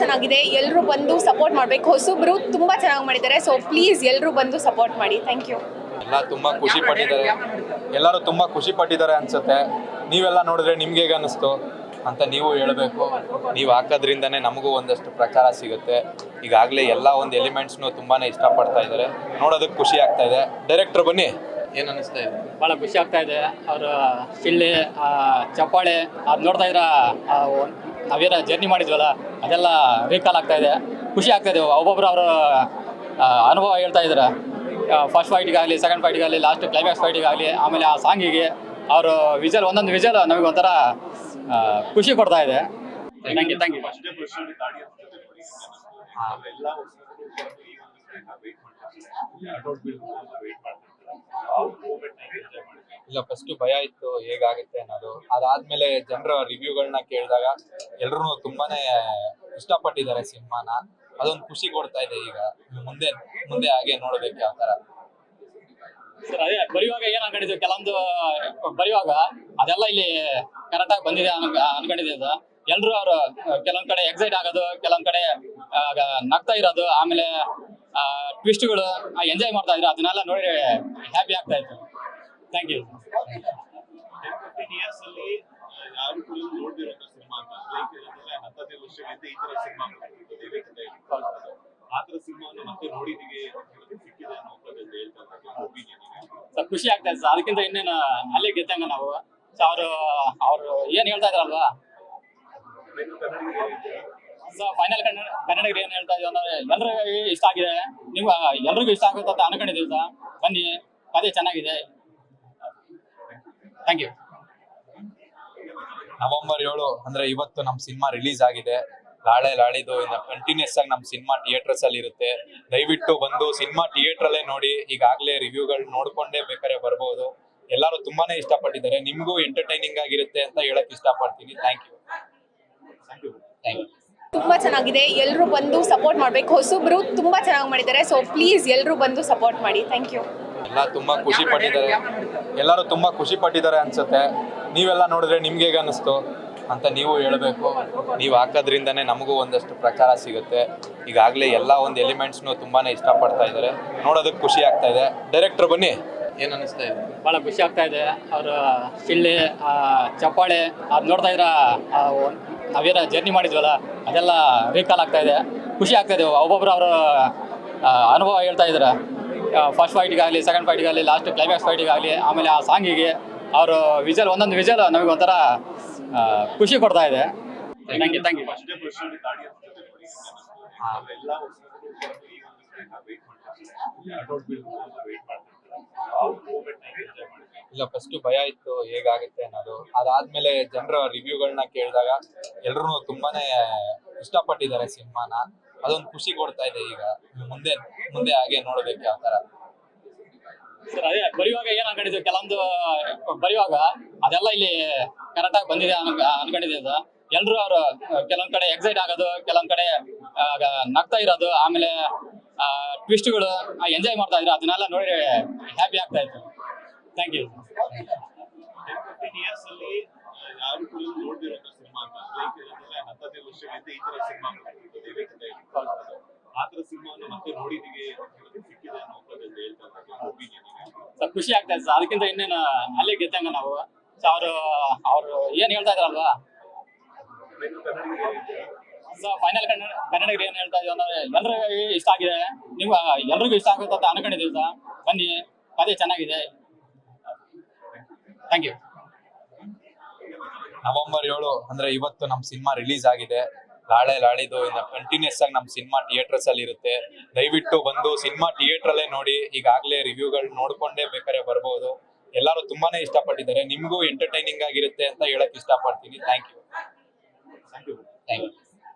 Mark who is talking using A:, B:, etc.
A: ಚೆನ್ನಾಗಿದೆ. ಎಲ್ಲರೂ ಬಂದು ಸಪೋರ್ಟ್ ಮಾಡಬೇಕು. ಹೊಸಬ್ರು ತುಂಬ ಚೆನ್ನಾಗಿ ಮಾಡಿದ್ದಾರೆ. ಸೊ ಪ್ಲೀಸ್ ಎಲ್ಲರೂ ಬಂದು ಸಪೋರ್ಟ್ ಮಾಡಿ. ಥ್ಯಾಂಕ್ ಯು
B: ಎಲ್ಲ ತುಂಬ ಖುಷಿ ಪಟ್ಟಿದ್ದಾರೆ. ಎಲ್ಲರೂ ತುಂಬ ಖುಷಿ ಪಟ್ಟಿದ್ದಾರೆ ಅನ್ಸುತ್ತೆ. ನೀವೆಲ್ಲ ನೋಡಿದ್ರೆ ನಿಮ್ಗೆ ಹೇಗೆ ಅನ್ನಿಸ್ತು ಅಂತ ನೀವು ಹೇಳಬೇಕು. ನೀವು ಹಾಕೋದ್ರಿಂದನೇ ನಮಗೂ ಒಂದಷ್ಟು ಪ್ರಚಾರ ಸಿಗುತ್ತೆ. ಈಗಾಗಲೇ ಎಲ್ಲ ಒಂದು ಎಲಿಮೆಂಟ್ಸ್ನು ತುಂಬಾ ಇಷ್ಟಪಡ್ತಾ ಇದ್ದಾರೆ. ನೋಡೋದಕ್ಕೆ ಖುಷಿ ಆಗ್ತಾ ಇದೆ. ಡೈರೆಕ್ಟರ್ ಬನ್ನಿ. ಏನು ಅನ್ನಿಸ್ತಾ ಇದೆ?
C: ಭಾಳ ಖುಷಿ ಆಗ್ತಾ ಇದೆ. ಅವರ ಶಿಳ್ಳೆ ಆ ಚಪ್ಪಾಳೆ ಅದು ನೋಡ್ತಾ ಇದ್ರ ನಾವೇನ ಜರ್ನಿ ಮಾಡಿದ್ವಲ್ಲ, ಅದೆಲ್ಲ ರೀಕಾಲ್ ಆಗ್ತಾ ಇದೆ. ಖುಷಿ ಆಗ್ತಾ ಇದೆ. ಒಬ್ಬೊಬ್ರು ಅವರ ಅನುಭವ ಹೇಳ್ತಾ ಇದ್ದಾರೆ ಫಸ್ಟ್ ಫೈಟಿಗಾಗಲಿ ಸೆಕೆಂಡ್ ಫೈಟಿಗಾಗಲಿ ಲಾಸ್ಟ್ ಕ್ಲೈಮ್ಯಾಕ್ಸ್ ಫೈಟಿಗಾಗಲಿ ಆಮೇಲೆ ಆ ಸಾಂಗಿಗೆ ಅವರು ವಿಜಲ್ ಒಂದೊಂದು ವಿಜಲ್ ನಮಗೆ ಒಂಥರ ಖುಷಿ ಕೊಡ್ತಾ ಇದೆ. ಥ್ಯಾಂಕ್ ಯು ಥ್ಯಾಂಕ್ ಯು
B: ಇಲ್ಲ ಫಸ್ಟ್ ಭಯ ಇತ್ತು, ಹೇಗಾಗುತ್ತೆ ಅನ್ನೋದು. ಅದಾದ್ಮೇಲೆ ಜನರ ರಿವ್ಯೂಗಳನ್ನ ಕೇಳಿದಾಗ ಎಲ್ರು ತುಂಬಾನೇ ಇಷ್ಟಪಟ್ಟಿದ್ದಾರೆ ಸಿನಿಮಾನ. ಅದೊಂದು ಖುಷಿ ಕೊಡ್ತಾ ಇದೆ ಈಗ. ಮುಂದೆ ಮುಂದೆ ಹಾಗೆ ನೋಡ್ಬೇಕು ಯಾವ ತರ
C: ಅದೇ ಬರೆಯುವಾಗ ಏನ್ ಅನ್ಕೊಂಡಿದ್ವಿ ಕೆಲವೊಂದು, ಬರೆಯುವಾಗ ಅದೆಲ್ಲ ಇಲ್ಲಿ ಕರೆಕ್ಟ್ ಆಗಿ ಬಂದಿದೆ ಸರ್ ಎಲ್ರು ಅವರು, ಕೆಲವೊಂದ್ ಕಡೆ ಎಕ್ಸೈಟ್ ಆಗೋದು, ಕೆಲವೊಂದ್ ಕಡೆ ನಗ್ತಾ ಇರೋದು, ಆಮೇಲೆ ಟ್ವಿಸ್ಟ್ಗಳು ಎಂಜಾಯ್ ಮಾಡ್ತಾ ಇದ್ರು ಅದನ್ನೆಲ್ಲ ನೋಡಿ ಹ್ಯಾಪಿ ಆಗ್ತಾ ಇತ್ತು. ಥ್ಯಾಂಕ್ ಯು
D: ಫಿಫ್ಟೀನ್ ಇಯರ್ಸ್ ಅಲ್ಲಿ ಯಾರು ಕೂಡ ನೋಡ್ದಿರೋಂಥ ಸಿನಿಮಾ ಅಂತ ಲೈಕ್ ಏನಂದ್ರೆ ಹತ್ತದೈದು ವರ್ಷಗಳಿಂದ ಈ ತರ ಸಿನಿಮಾ ಆ ತರ ಸಿನಿಮಾವನ್ನು ಮತ್ತೆ ನೋಡಿದೀವಿ ಸಿಕ್ಕಿದೆ ಅನ್ನೋ ಅಂತ
C: ಸರ್ ಖುಷಿ ಆಗ್ತಾ ಇದೆ ಸರ್. ಅದಕ್ಕಿಂತ ಇನ್ನೇನು ಅಲ್ಲೇ ಗೆದ್ದಂಗ ನಾವು. ಸೊ ಅವರು ಅವರು ಏನ್ ಹೇಳ್ತಾ ಇದ್ರಲ್ವಾ ಸೊ ಫೈನಲ್ ಕನ್ನಡ ಕನ್ನಡಿಗರು ಏನ್ ಹೇಳ್ತಾ ಇದ್ರೆ ಅಂದ್ರೆ ಎಲ್ರಿಗೂ ಇಷ್ಟ ಆಗಿದೆ. ನೀವು ಎಲ್ರಿಗೂ ಇಷ್ಟ ಆಗುತ್ತೆ ಅಂತ ಅನ್ಕೊಂಡಿದ್ದೀವಿ ಸರ್. ಬನ್ನಿ ಕಥೆ ಚೆನ್ನಾಗಿದೆ. ಥ್ಯಾಂಕ್ ಯು
B: ನವೆಂಬರ್ ಏಳು ಅಂದ್ರೆ ಇವತ್ತು ನಮ್ ಸಿನಿಮಾ ರಿಲೀಸ್ ಆಗಿದೆ. ಲಾಳೆ ಲಾಳಿದು ಇನ್ನ ಕಂಟಿನ್ಯೂಸ್ ಆಗಿ ನಮ್ ಸಿನಿಮಾ ಥಿಯೇಟರ್ಸ್ ಅಲ್ಲಿ ಇರುತ್ತೆ. ದಯವಿಟ್ಟು ಬಂದು ಸಿನಿಮಾ ಥಿಯೇಟರ್ ಅಲ್ಲೇ ನೋಡಿ ಈಗಾಗಲೇ ರಿವ್ಯೂಗಳು ನೋಡ್ಕೊಂಡೇ ಬೇಕಾದ್ರೆ ಬರ್ಬೋದು. ಎಲ್ಲರೂ ತುಂಬಾನೇ ಇಷ್ಟಪಟ್ಟಿದ್ದಾರೆ. ನಿಮಗೂ ಎಂಟರ್ಟೈನಿಂಗ್ ಆಗಿರುತ್ತೆ ಅಂತ ಹೇಳಕ್ ಇಷ್ಟಪಡ್ತೀನಿ. Thank you thank you thank you
A: ತುಂಬ ಚೆನ್ನಾಗಿದೆ. ಎಲ್ಲರೂ ಬಂದು ಸಪೋರ್ಟ್ ಮಾಡಬೇಕು. ಹೊಸಬ್ರು ತುಂಬಾ ಚೆನ್ನಾಗಿ ಮಾಡಿದ್ದಾರೆ. ಸೊ ಪ್ಲೀಸ್ ಎಲ್ಲರೂ ಬಂದು ಸಪೋರ್ಟ್ ಮಾಡಿ. ಥ್ಯಾಂಕ್ ಯು
B: ಎಲ್ಲ ತುಂಬಾ ಖುಷಿ ಪಟ್ಟಿದ್ದಾರೆ. ಎಲ್ಲರೂ ತುಂಬಾ ಖುಷಿ ಪಟ್ಟಿದ್ದಾರೆ ಅನ್ಸುತ್ತೆ. ನೀವೆಲ್ಲ ನೋಡಿದ್ರೆ ನಿಮ್ಗೆ ಹೇಗೆ ಅನ್ನಿಸ್ತು? ಅಂತ ನೀವು ಹೇಳಬೇಕು. ನೀವು ಹಾಕೋದ್ರಿಂದನೇ ನಮಗೂ ಒಂದಷ್ಟು ಪ್ರಚಾರ ಸಿಗುತ್ತೆ. ಈಗಾಗಲೇ ಎಲ್ಲ ಒಂದು ಎಲಿಮೆಂಟ್ಸ್ನು ತುಂಬಾ ಇಷ್ಟಪಡ್ತಾ ಇದ್ದಾರೆ. ನೋಡೋದಕ್ಕೆ ಖುಷಿ ಆಗ್ತಾ ಇದೆ. ಡೈರೆಕ್ಟರ್ ಬನ್ನಿ. ಏನು ಅನ್ನಿಸ್ತಾ ಇದೆ?
C: ಭಾಳ ಖುಷಿ ಆಗ್ತಾ ಇದೆ. ಅವರ ಆ, ಚಪ್ಪಾಳೆ ಅದು ನೋಡ್ತಾ ಇದ್ರ ನಾವೇನ ಜರ್ನಿ ಮಾಡಿದ್ವಲ್ಲ, ಅದೆಲ್ಲ ರೀಕಾಲ್ ಆಗ್ತಾ ಇದೆ. ಖುಷಿ ಆಗ್ತಾ ಇದೆ. ಒಬ್ಬೊಬ್ರು ಅವರ ಅನುಭವ ಹೇಳ್ತಾ ಇದ್ದಾರೆ? ಫಸ್ಟ್ ಫೈಟಿಗಾಗಲಿ ಸೆಕೆಂಡ್ ಫೈಟಿಗಾಗಲಿ ಲಾಸ್ಟ್ ಕ್ಲೈಮ್ಯಾಕ್ಸ್ ಫೈಟಿಗಾಗಲಿ ಆಮೇಲೆ ಆ ಸಾಂಗಿಗೆ ಅವರು ವಿಜಲ್ ಒಂದೊಂದು ವಿಜಲ್ ನಮಗೆ ಒಂಥರ ಖುಷಿ ಕೊಡ್ತಾ ಇದೆ. ಥ್ಯಾಂಕ್ ಯು ಥ್ಯಾಂಕ್ ಯು
B: ಇಲ್ಲ ಫಸ್ಟ್ ಭಯ ಇತ್ತು ಹೇಗಾಗುತ್ತೆ ಅನ್ನೋದು. ಅದಾದ್ಮೇಲೆ ಜನರ ರಿವ್ಯೂಗಳನ್ನ ಕೇಳಿದಾಗ ಎಲ್ರು ತುಂಬಾನೇ ಇಷ್ಟಪಟ್ಟಿದ್ದಾರೆ ಸಿನಿಮಾನ. ಅದೊಂದು ಖುಷಿ ಕೊಡ್ತಾ ಇದೆ ಈಗ. ಮುಂದೆ ಮುಂದೆ ಹಾಗೆ ನೋಡ್ಬೇಕು ಯಾವ ತರ.
C: ಅದೇ, ಬರೆಯುವಾಗ ಏನ್ ಅನ್ಕೊಂಡಿದ್ವಿ ಕೆಲವೊಂದು, ಬರೆಯುವಾಗ ಅದೆಲ್ಲ ಇಲ್ಲಿ ಕರೆಕ್ಟ್ ಆಗಿ ಬಂದಿದೆ ಅನ್ಕೊಂಡಿದ್ದು ಎಲ್ರು ಅವರು, ಕೆಲವೊಂದ್ ಕಡೆ ಎಕ್ಸೈಟ್ ಆಗೋದು, ಕೆಲವೊಂದ್ ಕಡೆ ನಗ್ತಾ ಇರೋದು, ಆಮೇಲೆ ಟ್ವಿಸ್ಟ್ಗಳು ಎಂಜಾಯ್ ಮಾಡ್ತಾ ಇದ್ರು, ಅದನ್ನೆಲ್ಲ ನೋಡಿ ಹ್ಯಾಪಿ ಆಗ್ತಾ ಇತ್ತು. ಥ್ಯಾಂಕ್ ಯು
D: ಫಿಫ್ಟೀನ್ ಇಯರ್ಸ್ ಅಲ್ಲಿ ಯಾರು ಕೂಡ ನೋಡ್ದಿರೋಂಥ ಸಿನಿಮಾ ಅಂತ ಲೈಕ್ ಏನಂದ್ರೆ ಹತ್ತದೈದು ವರ್ಷಗಳಿಂದ ಈ ತರ ಸಿನಿಮಾ ಆ ತರ ಸಿನಿಮಾವನ್ನು ಮತ್ತೆ ನೋಡಿದೀವಿ ಅನ್ನೋದು ಸಿಕ್ಕಿದೆ ಅನ್ನೋ ಅಂತ ಹೇಳ್ತಾ ಒಪಿನಿಯನ್
C: ಸರ್ ಖುಷಿ ಆಗ್ತಾ ಇದೆ ಸರ್. ಅದಕ್ಕಿಂತ ಇನ್ನೇನು ಅಲ್ಲೇ ಗೆದ್ದಂಗ ನಾವು. ಅವರು ಅವರು ಏನ್ ಹೇಳ್ತಾ ಇದ್ರಲ್ವಾ? ಸೊ ಫೈನಲ್ ಕನ್ನಡ ಕನ್ನಡಿಗರು ಏನ್ ಹೇಳ್ತಾ ಇದೀವಿ ಅಂದ್ರೆ ಎಲ್ರಿಗೂ ಇಷ್ಟ ಆಗಿದೆ. ನೀವು ಎಲ್ರಿಗೂ ಇಷ್ಟ ಆಗುತ್ತೆ ಅಂತ ಅನ್ಕೊಂಡಿದ್ದೀವಿ ಸರ್? ಬನ್ನಿ ಅದೇ ಚೆನ್ನಾಗಿದೆ. ಥ್ಯಾಂಕ್ ಯು
B: ನವೆಂಬರ್ ಏಳು ಅಂದ್ರೆ ಇವತ್ತು ನಮ್ ಸಿನಿಮಾ ರಿಲೀಸ್ ಆಗಿದೆ. ನಾಳೆ ಲಾಳಿದು ಕಂಟಿನ್ಯೂಸ್ ಆಗಿ ನಮ್ ಸಿನಿಮಾ ಥಿಯೇಟರ್ಸ್ ಅಲ್ಲಿ ಇರುತ್ತೆ. ದಯವಿಟ್ಟು ಬಂದು ಸಿನಿಮಾ ಥಿಯೇಟರ್ ಅಲ್ಲೇ ನೋಡಿ, ಈಗಾಗಲೇ ರಿವ್ಯೂಗಳು ನೋಡ್ಕೊಂಡೇ ಬೇಕಾದ್ರೆ ಬರ್ಬೋದು. ಎಲ್ಲರೂ ತುಂಬಾನೇ ಇಷ್ಟಪಟ್ಟಿದ್ದಾರೆ. ನಿಮಗೂ ಎಂಟರ್ಟೈನಿಂಗ್ ಆಗಿರುತ್ತೆ ಅಂತ ಹೇಳಕ್ ಇಷ್ಟಪಡ್ತೀನಿ. Thank you thank you